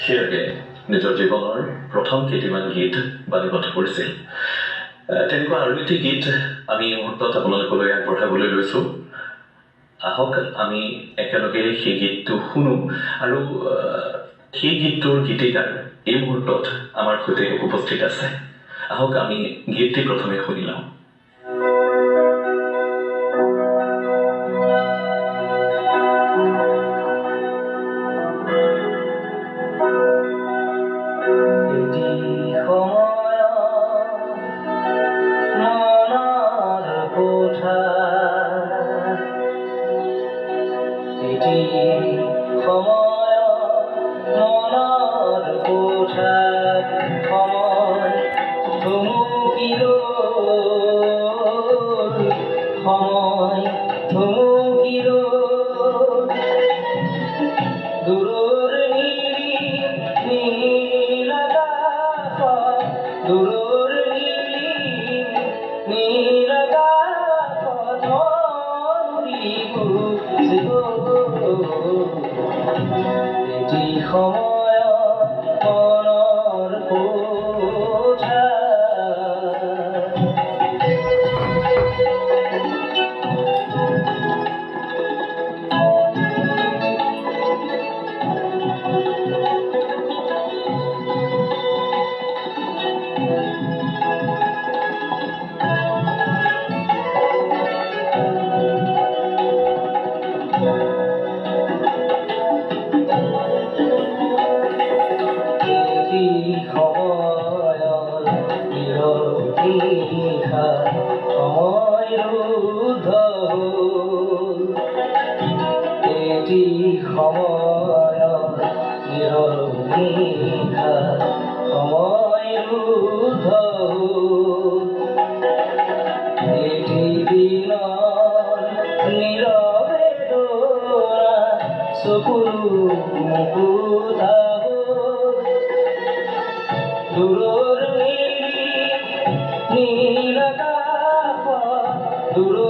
সেইয়াকে নিজৰ জীৱনৰ প্ৰথম কেইটিমান গীত বাণীবদ্ধ কৰিছিল তেনেকুৱা আৰু এটি গীত আমি এই মুহূৰ্তত আপোনালোকলৈ আগবঢ়াবলৈ লৈছোঁ আহক আমি একেলগে সেই গীতটো শুনো আৰু সেই গীতটোৰ গীতিকাৰ এই মুহূৰ্তত আমাৰ সৈতে উপস্থিত আছে আহক আমি গীতটি প্ৰথমে শুনি লওঁ এটি সময়ত মনৰ কোঠা সময় থমকিল সময় এটি সময়ত এটি সময়ত নিৰৱিষা সময় ৰুদ্ধ এটি দিনত নীৰৱে দৌৰা চকুৰো মুকুতা দূৰৰ নীল নীল দূৰৰ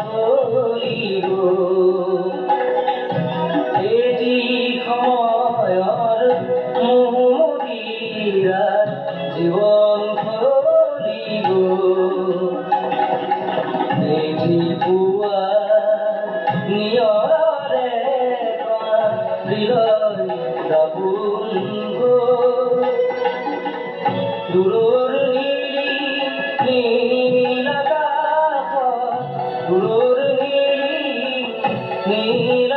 চলিব এটি সময়ৰ মোহমদিৰা জীৱন চলিব এটি পুৱা নিয়ৰে হৃদয় দাপোন নীল